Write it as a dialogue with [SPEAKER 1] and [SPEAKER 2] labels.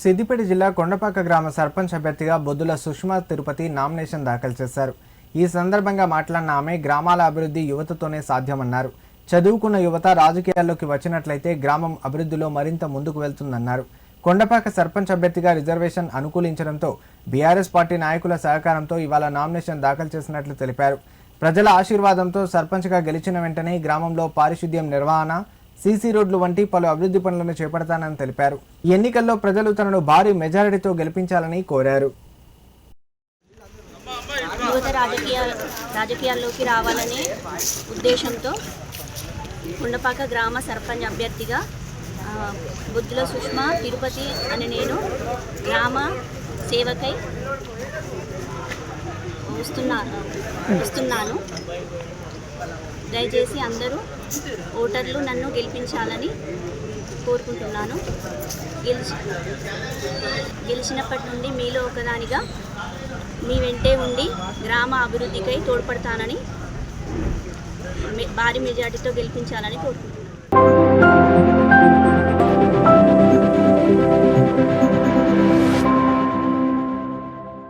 [SPEAKER 1] సిద్దిపేట జిల్లా కొండపాక గ్రామ సర్పంచ్ అభ్యర్థిగా బొద్దుల సుష్మా తిరుపతి నామినేషన్ దాఖలు చేశారు. ఈ సందర్భంగా మాట్లాడిన ఆమె గ్రామాల అభివృద్ధి యువతతోనే సాధ్యమన్నారు. చదువుకున్న యువత రాజకీయాల్లోకి వచ్చినట్లయితే గ్రామం అభివృద్ధిలో మరింత ముందుకు వెళ్తుందన్నారు. కొండపాక సర్పంచ్ అభ్యర్థిగా రిజర్వేషన్ అనుకూలించడంతో బీఆర్ఎస్ పార్టీ నాయకుల సహకారంతో ఇవాళ నామినేషన్ దాఖలు చేసినట్లు తెలిపారు. ప్రజల ఆశీర్వాదంతో సర్పంచ్గా గెలిచిన వెంటనే గ్రామంలో పారిశుద్ధ్యం నిర్వహణ సీసీ రోడ్లు వంటి పలు అభివృద్ధి పనులను చేపడతానని తెలిపారు. ఈ ఎన్నికల్లో ప్రజలు తనను భారీ మెజారిటీతో గెలిపించాలని కోరారు.
[SPEAKER 2] యువత రాజకీయ రాజకీయాల్లోకి రావాలనే ఉద్దేశంతో కొండపాక గ్రామ సర్పంచ్ అభ్యర్థిగా బుద్ధుల సుష్మా తిరుపతి అని నేను గ్రామ సేవకై వస్తున్నాను వస్తున్నాను. దయచేసి అందరూ ఓటర్లు నన్ను గెలిపించాలని కోరుకుంటున్నాను. గెలిచి గెలిచినప్పటి నుండి మీలో ఒకదానిగా మీ వెంటే ఉండి గ్రామ అభివృద్ధికై తోడ్పడతానని భారీ మెజార్టీతో గెలిపించాలని కోరుకుంటున్నాను.